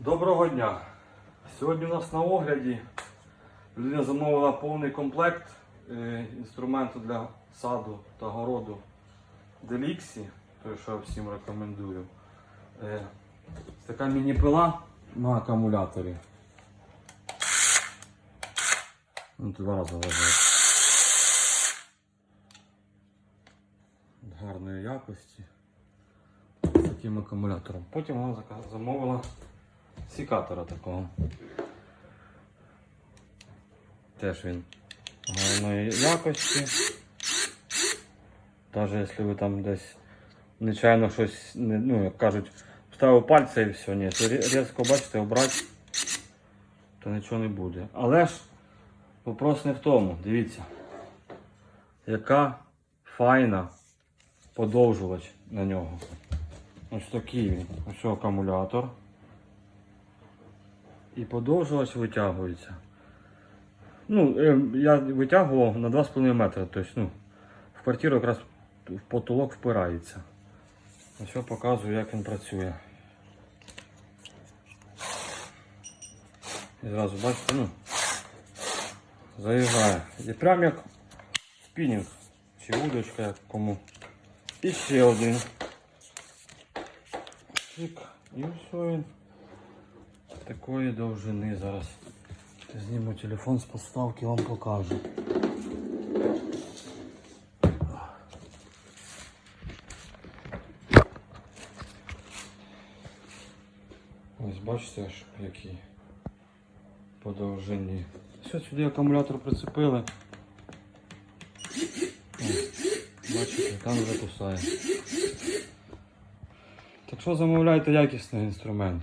Доброго дня! Сьогодні у нас на огляді людина замовила повний комплект е, інструменту для саду та городу Деліксі, той, що я всім рекомендую. Е, така міні-пила на акумуляторі. Ну, два рази лежать. Гарної якості. З таким акумулятором. Потім вона замовила сікатора такого. Теж він гарної якості. Навіть якщо ви там десь нечайно щось, ну, як кажуть, вставив пальця і все, ні, рі- різко бачите, обрати, то нічого не буде. Але ж вопрос не в тому, дивіться, яка файна подовжувач на нього. Ось такий він. Ось акумулятор. І подовжувач витягується. Ну, е, я витягував на 2,5 метри. Тобто, ну, в квартиру якраз в потолок впирається. Ось я показую, як він працює. І зразу бачите, ну, заїжджає. І прям як спінінг. Чи удочка, як кому. І ще один. І все він такої довжини зараз. Зніму телефон з подставки, вам покажу. Ось бачите, аж який по довжині. Все, сюди акумулятор прицепили. О, бачите, там вже кусає. Так що замовляйте якісний інструмент.